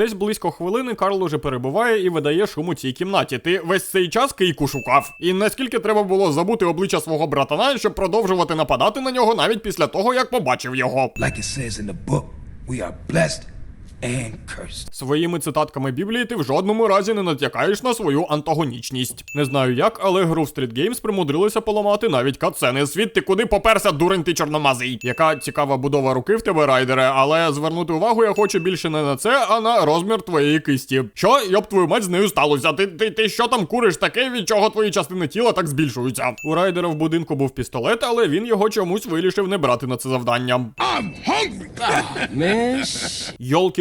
Десь близько хвилини Карл уже перебуває і видає шум у цій кімнаті. Ти весь цей час кийку шукав. І наскільки треба було забути обличчя свого братана, щоб продовжувати нападати на нього навіть після того, як побачив його. Like it says in the book, we are blessed. Своїми цитатками Біблії ти в жодному разі не натякаєш на свою антагонічність. Не знаю як, але гру в Street Games примудрилися поламати навіть катсцени. Світ ти куди поперся, дурень ти чорномазий. Яка цікава будова руки в тебе, райдере, але звернути увагу я хочу більше не на це, а на розмір твоєї кисті. Що, йоб твою мать, з нею сталося? Ти, ти, ти що там куриш таке, від чого твої частини тіла так збільшуються? У райдера в будинку був пістолет, але він його чомусь вирішив не брати на це завдання. I'm hungry! Man,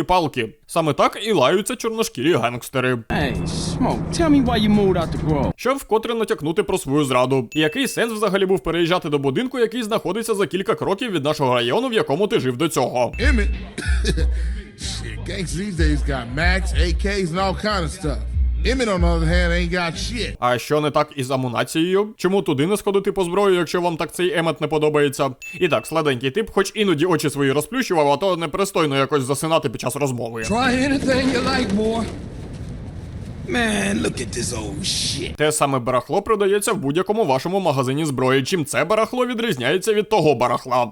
Йолки-палки. Саме так і лаються чорношкірі гангстери. hey, Smoke, tell me why you moved out the grove. щоб вкотре натякнути про свою зраду. І який сенс взагалі був переїжджати до будинку, який знаходиться за кілька кроків від нашого району, в якому ти жив до цього? Shit, gangs these days got max, AKs, and all kind of stuff. Emmett, on the other hand, ain't got shit. А що не так із амунацією? Чому туди не сходити по зброю, якщо вам так цей емет не подобається? І так, сладенький тип, хоч іноді очі свої розплющував, а то непристойно якось засинати під час розмови. Try anything you like, boy. Man, look at this old shit. Те саме барахло продається в будь-якому вашому магазині зброї. Чим це барахло відрізняється від того барахла?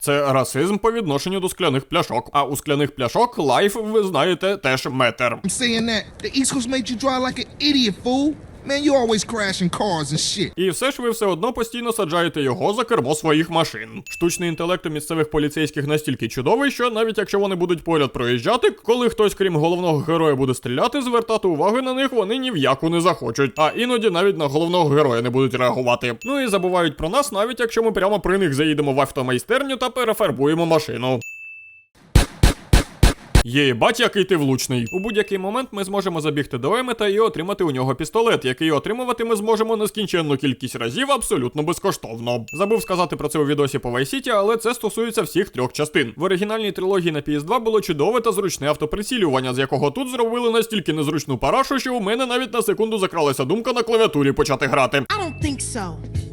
Це расизм по відношенню до скляних пляшок. А у скляних пляшок лайф, ви знаєте, теж метр. I'm saying that the East Coast made you drive like an idiot, fool. Man, you always crashing cars and shit. І все ж ви все одно постійно саджаєте його за кермо своїх машин. Штучний інтелект у місцевих поліцейських настільки чудовий, що навіть якщо вони будуть поряд проїжджати, коли хтось, крім головного героя, буде стріляти, звертати уваги на них вони ні в яку не захочуть. А іноді навіть на головного героя не будуть реагувати. Ну і забувають про нас, навіть якщо ми прямо при них заїдемо в автомайстерню та перефарбуємо машину. Єбать, який ти влучний. У будь-який момент ми зможемо забігти до Емета і отримати у нього пістолет, який отримувати ми зможемо нескінченну кількість разів абсолютно безкоштовно. Забув сказати про це у відосі по Vice City, але це стосується всіх трьох частин. В оригінальній трилогії на PS2 було чудове та зручне автоприцілювання, з якого тут зробили настільки незручну парашу, що у мене навіть на секунду закралася думка на клавіатурі почати грати. I don't think so.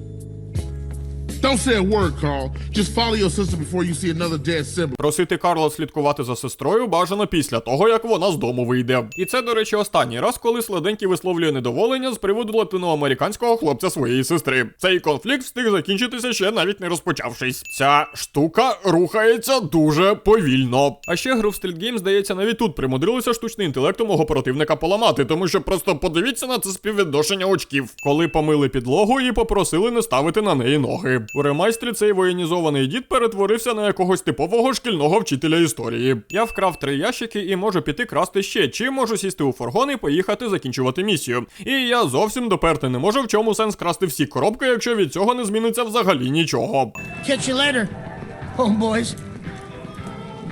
Don't say a word, Carl. Just follow your sister before you see another dead sibling. Просити Карла слідкувати за сестрою бажано після того, як вона з дому вийде. І це, до речі, останній раз, коли сладенький висловлює недоволення з приводу латиноамериканського хлопця своєї сестри. Цей конфлікт встиг закінчитися ще навіть не розпочавшись. Ця штука рухається дуже повільно. А ще гру в Street Games, здається, навіть тут примудрилися штучний інтелект мого противника поламати, тому що просто подивіться на це співвідношення очків, коли помили підлогу і попросили не ставити на неї ноги. У ремайстрі цей воєнізований дід перетворився на якогось типового шкільного вчителя історії. Я вкрав три ящики і можу піти красти ще, чи можу сісти у фургон і поїхати закінчувати місію. І я зовсім доперти не можу, в чому сенс красти всі коробки, якщо від цього не зміниться взагалі нічого. Catch you later, homeboys.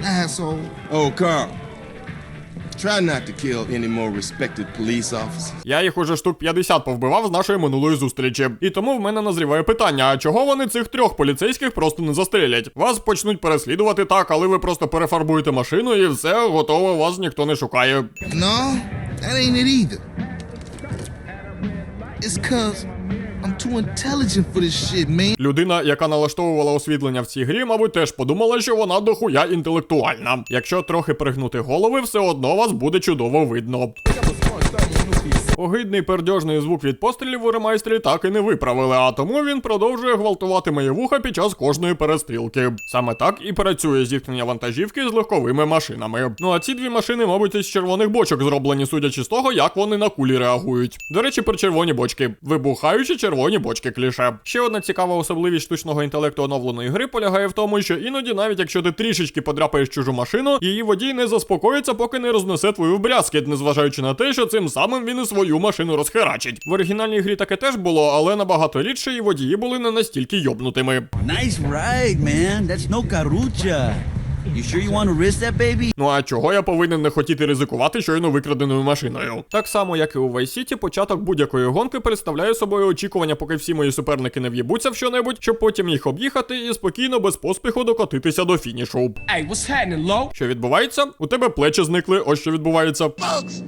Asshole. Oh, Carl. Try not to kill any more respected police officers. Я їх уже штук 50 повбивав з нашої минулої зустрічі. І тому в мене назріває питання: а чого вони цих трьох поліцейських просто не застрелять? Вас почнуть переслідувати так, але ви просто перефарбуєте машину і все готово, вас ніхто не шукає. No, that ain't it either. It's cause I'm too intelligent for this shit, man. Людина, яка налаштовувала освітлення в цій грі, мабуть, теж подумала, що вона дохуя інтелектуальна. Якщо трохи пригнути голови, все одно вас буде чудово видно. Огидний пердьожний звук від пострілів у ремайстрі так і не виправили, а тому він продовжує гвалтувати моє вуха під час кожної перестрілки. Саме так і працює зіткнення вантажівки з легковими машинами. Ну а ці дві машини, мабуть, із червоних бочок зроблені, судячи з того, як вони на кулі реагують. До речі, про червоні бочки. Вибухаючі червоні бочки кліше. Ще одна цікава особливість штучного інтелекту оновленої гри полягає в тому, що іноді, навіть якщо ти трішечки подряпаєш чужу машину, її водій не заспокоїться, поки не рознесе твою брязкіт, незважаючи на те, що цим самим він і свою машину розхерачить. В оригінальній грі таке теж було, але набагато рідше і водії були не настільки йобнутими. Nice ride, man. That's no carucha. You sure you want to risk that, baby? Ну а чого я повинен не хотіти ризикувати щойно викраденою машиною? Так само, як і у Vice City, початок будь-якої гонки представляє собою очікування, поки всі мої суперники не в'єбуться в що-небудь, щоб потім їх об'їхати і спокійно без поспіху докотитися до фінішу. Hey, what's happening, Lo? Що відбувається? У тебе плечі зникли, ось що відбувається. Bugs.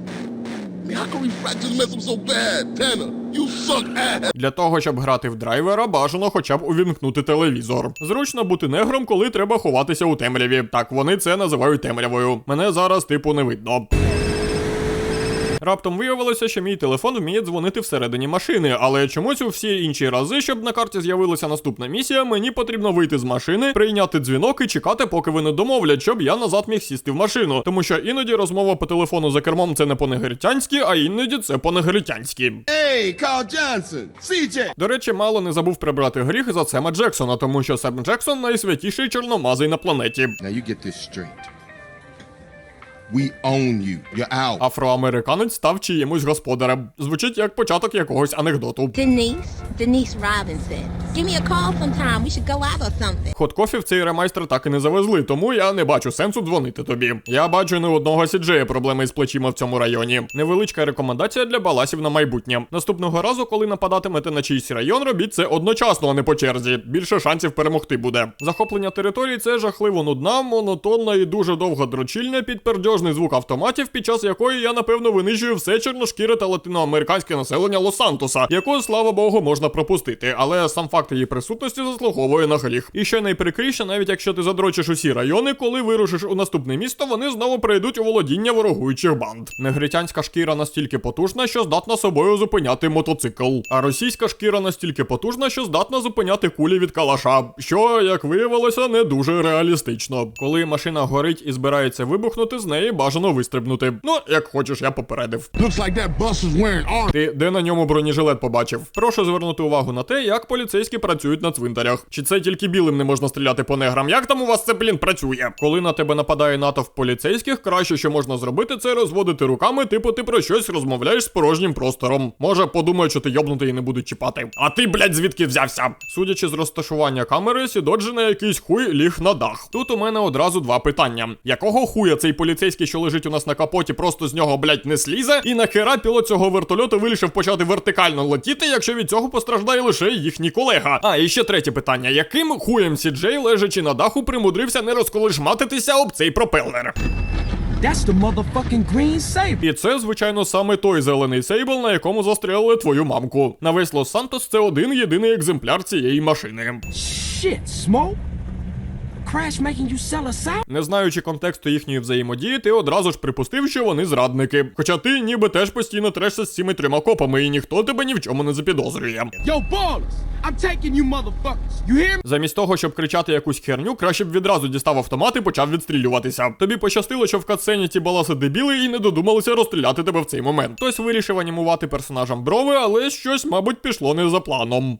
Для того, щоб грати в драйвера, бажано хоча б увімкнути телевізор. Зручно бути негром, коли треба ховатися у темряві. Так, вони це називають темрявою. Мене зараз типу не видно. Раптом виявилося, що мій телефон вміє дзвонити всередині машини, але чомусь у всі інші рази, щоб на карті з'явилася наступна місія, мені потрібно вийти з машини, прийняти дзвінок і чекати, поки вони домовлять, щоб я назад міг сісти в машину. Тому що іноді розмова по телефону за кермом це не по-негритянськи, а іноді це по-негритянськи. Hey, Carl Johnson, CJ. До речі, мало не забув прибрати гріх за Сема Джексона, тому що Сем Джексон найсвятіший чорномазий на планеті. Now you get this straight. We own you. You're out. Афроамериканець став чиїмось господарем. Звучить як початок якогось анекдоту. Denise, Denise Robinson. Give me a call sometime. We should go out or something. Хот в цей ремайстер так і не завезли, тому я не бачу сенсу дзвонити тобі. Я бачу не одного сіджея проблеми з плечима в цьому районі. Невеличка рекомендація для баласів на майбутнє. Наступного разу, коли нападатимете на чийсь район, робіть це одночасно, а не по черзі. Більше шансів перемогти буде. Захоплення території це жахливо нудна, монотонна і дуже довга дрочільня, підпердьожний звук автоматів, під час якої я напевно винищую все чорношкіре та латиноамериканське населення Лос-Сантоса, яку, слава Богу, можна пропустити. Але сам факт її присутності заслуговує на гріх. І ще найприкріше, навіть якщо ти задрочиш усі райони, коли вирушиш у наступне місто, вони знову прийдуть у володіння ворогуючих банд. Негритянська шкіра настільки потужна, що здатна собою зупиняти мотоцикл. А російська шкіра настільки потужна, що здатна зупиняти кулі від калаша. Що, як виявилося, не дуже реалістично. Коли машина горить і збирається вибухнути, з неї бажано вистрибнути. Ну, як хочеш, я попередив. Like that bus is wearing. Ти де на ньому бронежилет побачив? Прошу звернути увагу на те, як поліцейські працюють на цвинтарях. Чи це тільки білим не можна стріляти по неграм? Як там у вас це, блін, працює? Коли на тебе нападає натовп поліцейських, краще, що можна зробити, це розводити руками, типу ти про щось розмовляєш з порожнім простором. Може, подумають, що ти йобнутий і не будуть чіпати. А ти, блядь, звідки взявся? Судячи з розташування камери, сідоджі на якийсь хуй ліг на дах. Тут у мене одразу два питання: якого хуя цей поліцейський, що лежить у нас на капоті, просто з нього, блядь, не слізе? І нахера пілот цього вертольоту вирішив почати вертикально летіти, якщо від цього постраждає лише їхній колега. А, і ще третє питання: яким хуєм Сіджей, лежачи на даху, примудрився не розколишматитися об цей пропелер? That's the motherfucking green saber. І це, звичайно, саме той зелений сейбл, на якому застрелили твою мамку. На весь Лос-Сантос це один єдиний екземпляр цієї машини. Shit, smoke. Crash making you sell us out? Не знаючи контексту їхньої взаємодії, ти одразу ж припустив, що вони зрадники. Хоча ти ніби теж постійно трешся з цими трьома копами, і ніхто тебе ні в чому не запідозрює. Yo, ballers, I'm taking you motherfuckers. You hear me? Замість того, щоб кричати якусь херню, краще б відразу дістав автомат і почав відстрілюватися. Тобі пощастило, що в катсцені ті баласи дебіли і не додумалися розстріляти тебе в цей момент. Хтось вирішив анімувати персонажам брови, але щось, мабуть, пішло не за планом.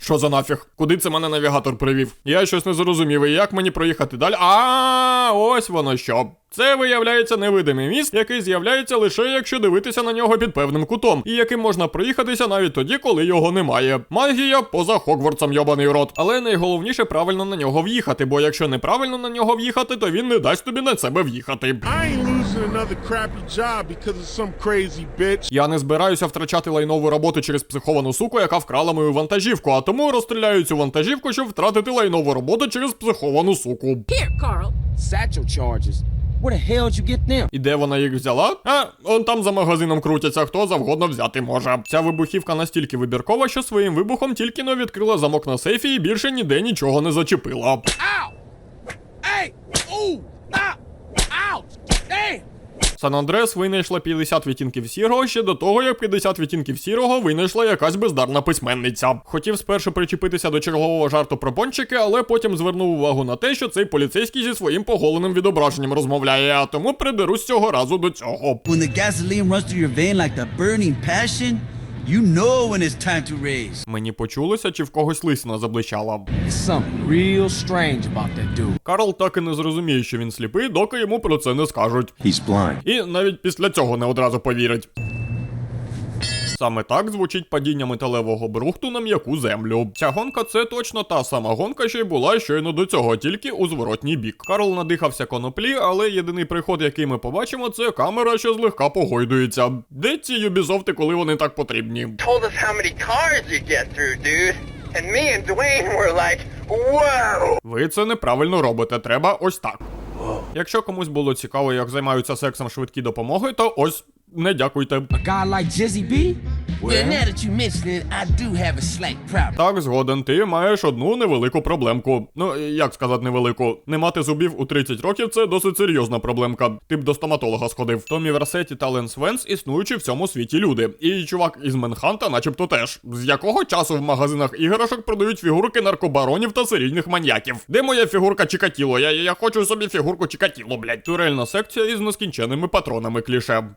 Що за нафіг? Куди це мене навігатор привів? Я щось не зрозумів, і як мені проїхати далі? А, ось воно що. Це виявляється невидимий міст, який з'являється лише якщо дивитися на нього під певним кутом, і яким можна проїхатися навіть тоді, коли його немає. Магія поза Хогвартсом, йобаний рот. Але найголовніше правильно на нього в'їхати, бо якщо неправильно на нього в'їхати, то він не дасть тобі на себе в'їхати. I ain't losing crappy job because of some crazy bitch. Я не збираюся втрачати лайнову роботу через психовану суку, яка вкрала мою вантажівку, а тому розстріляю цю вантажівку, щоб втратити лайнову роботу через психовану суку. Here, Carl. Satchel charges. Where the hell did you get them? І де вона їх взяла? А, он там за магазином крутяться, хто завгодно взяти може. Ця вибухівка настільки вибіркова, що своїм вибухом тільки но відкрила замок на сейфі і більше ніде нічого не зачепила. Ау! Ей! Ah! Ouch! Damn! Сан Андрес винайшла 50 відтінків сірого ще до того, як 50 відтінків сірого винайшла якась бездарна письменниця. Хотів спершу причепитися до чергового жарту про пончики, але потім звернув увагу на те, що цей поліцейський зі своїм поголеним відображенням розмовляє, а тому придерусь цього разу до цього. When the gasoline runs through your vein like the burning passion, you know when it's time to raise. Мені почулося, чи в когось лисина заблищала. Something real strange about that dude. Карл так і не зрозуміє, що він сліпий, доки йому про це не скажуть. He's blind. І навіть після цього не одразу повірить. Саме так звучить падіння металевого брухту на м'яку землю. Ця гонка це точно та сама гонка, що й була щойно до цього, тільки у зворотній бік. Карл надихався коноплі, але єдиний приход, який ми побачимо, це камера, що злегка погойдується. Де ці юбізофти, коли вони так потрібні? And me and Dwayne were like, whoa! Ви це неправильно робите, треба ось так. Якщо комусь було цікаво, як займаються сексом швидкі допомоги, то ось не дякуйте. Так, згоден, ти маєш одну невелику проблемку. Ну, як сказати невелику? Не мати зубів у 30 років це досить серйозна проблемка. Ти б до стоматолога сходив. Томі Версеті та Ленс Венс існуючі в цьому світі люди. І чувак із Менханта, начебто теж. З якого часу в магазинах іграшок продають фігурки наркобаронів та серійних маньяків? Де моя фігурка Чикатіло? Я, я хочу собі фігурку Чикатіло, блядь. Турельна секція із нескінченими патронами кліше.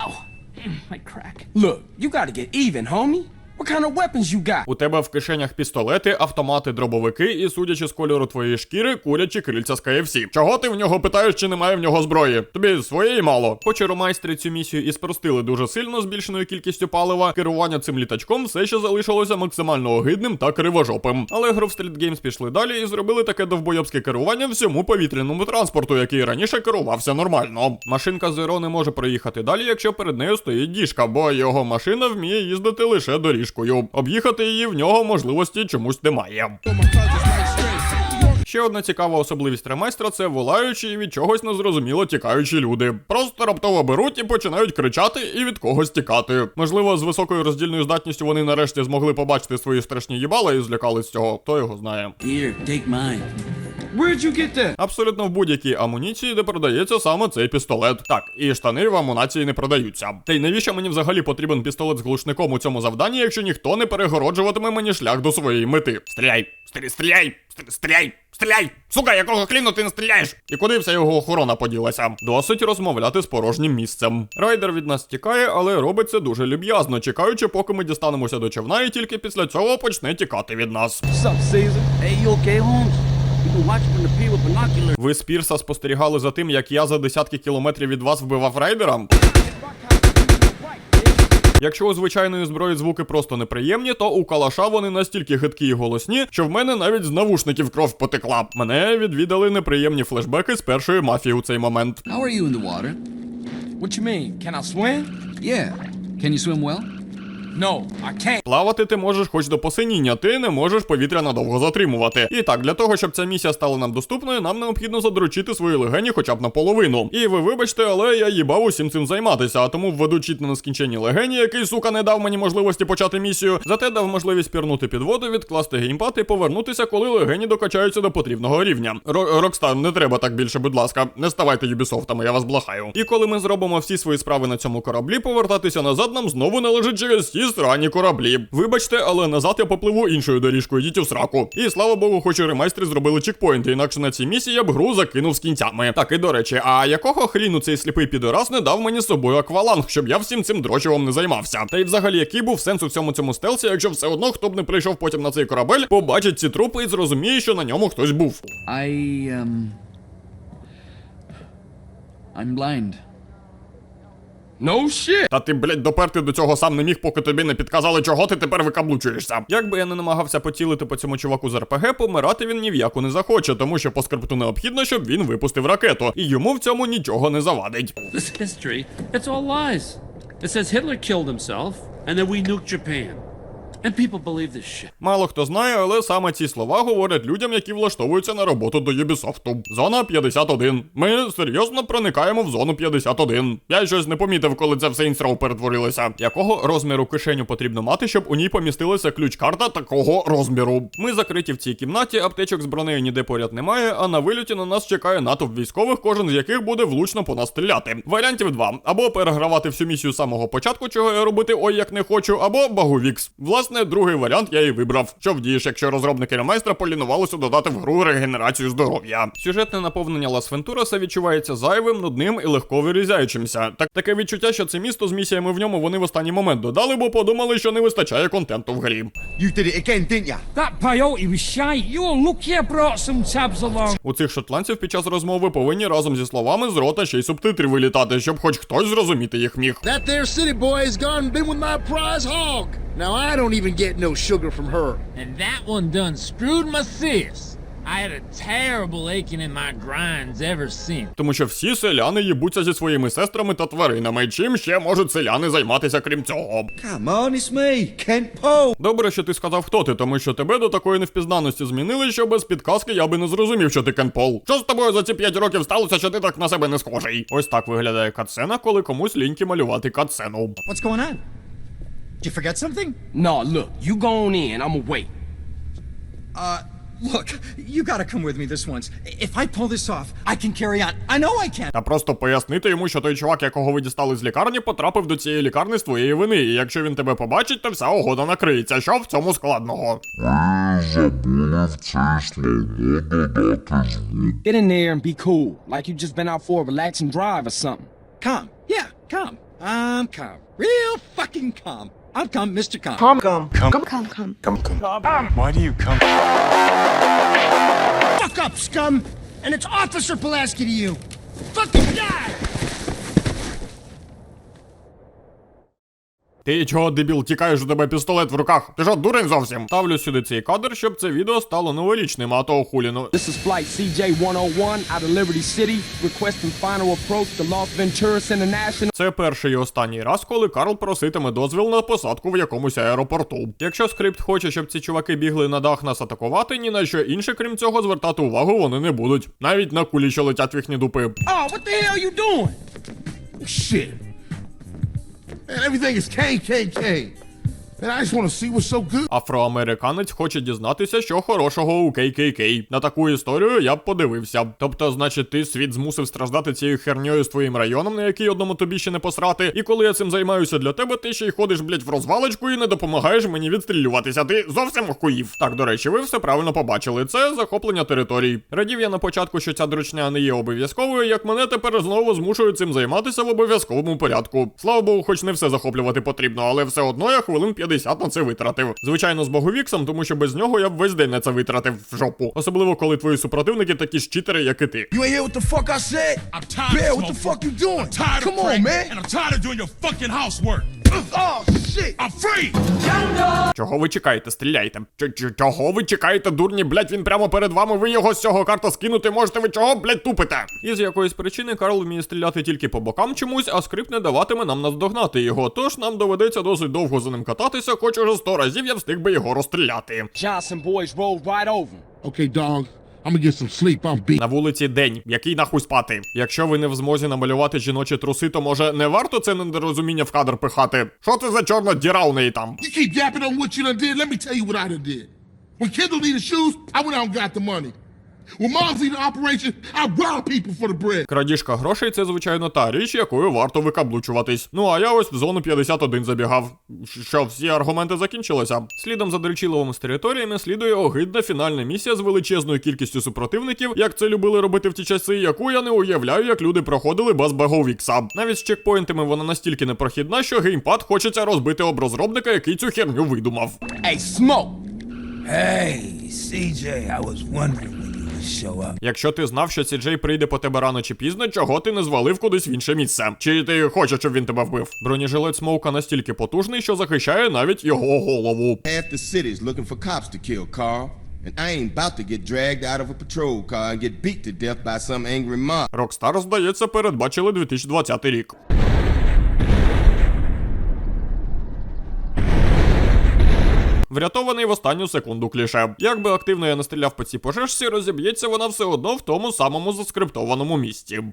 Mm, My crack. Look, you gotta get even, homie. What? У тебе в кишенях пістолети, автомати, дробовики і, судячи з кольору твоєї шкіри, курячі крильця з KFC. Чого ти в нього питаєш, чи немає в нього зброї? Тобі своєї мало. Хоч майстри цю місію і спростили дуже сильно збільшеною кількістю палива, керування цим літачком все ще залишилося максимально огидним та кривожопим. Але Grove Street Games пішли далі і зробили таке довбойобське керування всьому повітряному транспорту, який раніше керувався нормально. Машинка Zero не може проїхати далі, якщо перед нею стоїть діжка, бо його машина вміє їздити лише доріжкою. Об'їхати її в нього можливості чомусь немає. Ще одна цікава особливість ремайстра це волаючі і від чогось незрозуміло тікаючі люди. Просто раптово беруть і починають кричати і від когось тікати. Можливо, з високою роздільною здатністю вони нарешті змогли побачити свої страшні їбала і злякались цього. Хто його знає. Here, take mine. Where'd you get that? Абсолютно в будь-якій амуніції, де продається саме цей пістолет. Так, і штани в амунації не продаються. Та й навіщо мені взагалі потрібен пістолет з глушником у цьому завданні, якщо ніхто не перегороджуватиме мені шлях до своєї мети? Стріляй! Стріляй! Стріляй! Стрі- Стріляй! Стріляй! Сука, якого хліну ти не стріляєш? І куди вся його охорона поділася? Досить розмовляти з порожнім місцем. Райдер від нас тікає, але робить це дуже люб'язно, чекаючи, поки ми дістанемося до човна, і тільки після цього почне тікати від нас. Hey, you okay, Holmes? Ви з Пірса спостерігали за тим, як я за десятки кілометрів від вас вбивав райдера? Якщо у звичайної зброї звуки просто неприємні, то у калаша вони настільки гидкі і голосні, що в мене навіть з навушників кров потекла. Мене відвідали неприємні флешбеки з першої мафії у цей момент. How are you in the water? What you mean? Can I swim? Yeah. Can you swim well? No, I can't. Плавати ти можеш хоч до посиніння, ти не можеш повітря надовго затримувати. І так, для того, щоб ця місія стала нам доступною, нам необхідно задручити свої легені хоча б наполовину. І ви вибачте, але я їбав усім цим займатися, а тому введу чіт на нескінченні легені, який сука не дав мені можливості почати місію, зате дав можливість пірнути під воду, відкласти геймпад і повернутися, коли легені докачаються до потрібного рівня. Ро- Рокстар, не треба так більше, будь ласка, не ставайте юбісофтами, я вас блахаю. І коли ми зробимо всі свої справи на цьому кораблі, повертатися назад нам знову належить через ті срані кораблі. Вибачте, але назад я попливу іншою доріжкою, йдіть у сраку. І слава Богу, хоч і ремайстри зробили чекпоінти, інакше на цій місії я б гру закинув з кінцями. Так і до речі, а якого хріну цей сліпий підорас не дав мені з собою акваланг, щоб я всім цим дрочивом не займався? Та й взагалі, який був сенс у всьому цьому стелсі, якщо все одно хто б не прийшов потім на цей корабель, побачить ці трупи і зрозуміє, що на ньому хтось був. I, um. I'm blind. No shit. Та ти, блядь, доперти до цього сам не міг, поки тобі не підказали, чого ти тепер викаблучуєшся. Як би я не намагався поцілити по цьому чуваку з РПГ, помирати він ні в яку не захоче, тому що по скрипту необхідно, щоб він випустив ракету, і йому в цьому нічого не завадить. This history, it's all lies. It says Hitler killed himself, and then we nuked Japan. And people believe this shit. Мало хто знає, але саме ці слова говорять людям, які влаштовуються на роботу до Юбісофту. Зона 51. Ми серйозно проникаємо в зону 51. Я щось не помітив, коли це в Saints Row перетворилося. Якого розміру кишеню потрібно мати, щоб у ній помістилася ключ-карта такого розміру? Ми закриті в цій кімнаті, аптечок з бронею ніде поряд немає, а на вильоті на нас чекає натовп військових, кожен з яких буде влучно по нас стріляти. Варіантів два: або перегравати всю місію з самого початку, чого я робити ой як не хочу, або багувікс. Власне, другий варіант я і вибрав. Що вдієш, якщо розробники ремайстра полінувалися додати в гру регенерацію здоров'я. Сюжетне наповнення Лас Вентураса відчувається зайвим, нудним і легко вирізаючимся. Так таке відчуття, що це місто з місіями в ньому вони в останній момент додали, бо подумали, що не вистачає контенту в грі. You did it again, didn't ya? That peyote was shite. Yo, look, you brought some tabs along. У цих шотландців під час розмови повинні разом зі словами з рота ще й субтитри вилітати, щоб хоч хтось зрозуміти їх міг. That there city boy has gone and been with my prize hog. Now I don't even get no sugar from her. And that one done screwed my sis. I had a terrible aching in my grinds ever since. Тому що всі селяни їбуться зі своїми сестрами та тваринами. Чим ще можуть селяни займатися крім цього? Come on, it's me, Kent Poe. Добре, що ти сказав, хто ти, тому що тебе до такої невпізнаності змінили, що без підказки я би не зрозумів, що ти Кен Пол. Що з тобою за ці 5 років сталося, що ти так на себе не схожий? Ось так виглядає катсцена, коли комусь ліньки малювати катсцену. What's going on? Did you forget something? No, look, you go on in. I'ma wait. Uh, look, you gotta come with me this once. If I pull this off, I can carry on. I know I can. Та просто пояснити йому, що той чувак, якого ви дістали з лікарні, потрапив до цієї лікарні з твоєї вини. І якщо він тебе побачить, то вся угода накриється. Що в цьому складного? Get in there and be cool, like you just been out for a relaxing drive or something. Calm. Yeah, calm. I'm calm. Real fucking calm. I'm calm, Mr. Calm. Come, come, come. Come. Why do you come? Fuck up, scum! And it's Officer Pulaski to you. Fucking die! Ти чого, дебіл, тікаєш у тебе пістолет в руках? Ти що, дурень зовсім? Ставлю сюди цей кадр, щоб це відео стало новорічним, а то хуліну. This is Flight CJ-101 out of Liberty City, requesting final approach to Los Venturas International. Це перший і останній раз, коли Карл проситиме дозвіл на посадку в якомусь аеропорту. Якщо скрипт хоче, щоб ці чуваки бігли на дах нас атакувати, ні на що інше, крім цього, звертати увагу вони не будуть. Навіть на кулі, що летять в їхні дупи. Oh, what the hell you doing? Shit. And everything is K, K, K. Man, I just want to see what's so good. Афроамериканець хоче дізнатися, що хорошого у KKK. На таку історію я б подивився. Тобто, значить, ти світ змусив страждати цією херньою з твоїм районом, на який одному тобі ще не посрати. І коли я цим займаюся для тебе, ти ще й ходиш, блять, в розвалочку і не допомагаєш мені відстрілюватися. Ти зовсім охуїв. Так, до речі, ви все правильно побачили. Це захоплення територій. Радів я на початку, що ця дрочня не є обов'язковою, як мене тепер знову змушують цим займатися в обов'язковому порядку. Слава Богу, хоч не все захоплювати потрібно, але все одно я хвилин 50 на це витратив. Звичайно, з боговіксом, тому що без нього я б весь день на це витратив в жопу. Особливо, коли твої супротивники такі ж читери, як і ти. You ain't hear what the fuck I said? I'm tired Bear, what the fuck you doing? I'm tired Come of on, man. And I'm tired of doing your fucking housework. Oh, shit. I'm free. Чого ви чекаєте? Стріляйте. Ч- ч- Чого ви чекаєте, дурні, блять, він прямо перед вами, ви його з цього карта скинути можете, ви чого, блять, тупите? І з якоїсь причини Карл вміє стріляти тільки по бокам чомусь, а скрипт не даватиме нам наздогнати його. Тож нам доведеться досить довго за ним кататися, хоч уже сто разів я встиг би його розстріляти. Johnson boys rolled right over. Okay, dog. I'm gonna get some sleep. I'm beat. На вулиці день, який нахуй спати. Якщо ви не в змозі намалювати жіночі труси, то може не варто це недорозуміння в кадр пихати. Що це за чорна діра у неї там? You keep yapping on what you done did. Let me tell you what I done did. When Kendall needed shoes, I went out and got the money. When mom's needed operation, I robbed people for the bread. Крадіжка грошей це, звичайно, та річ, якою варто викаблучуватись. Ну а я ось в зону 51 забігав. Що, всі аргументи закінчилися? Слідом за дрочіловими з територіями слідує огидна фінальна місія з величезною кількістю супротивників, як це любили робити в ті часи, яку я не уявляю, як люди проходили без баговікса. Навіть з чекпоінтами вона настільки непрохідна, що геймпад хочеться розбити об розробника, який цю херню видумав. Hey, Smoke! Hey, CJ, I was wondering Якщо ти знав, що Сіджей прийде по тебе рано чи пізно, чого ти не звалив кудись в інше місце? Чи ти хочеш, щоб він тебе вбив? Бронежилет Смоука настільки потужний, що захищає навіть його голову. Half the city's looking for cops to kill, Carl. And I ain't about to get dragged out of a patrol car and get beat to death by some angry mob. Rockstar, здається, передбачили 2020 рік. Врятований в останню секунду кліше. Якби активно я не стріляв по цій пожежці, розіб'ється вона все одно в тому самому заскриптованому місці.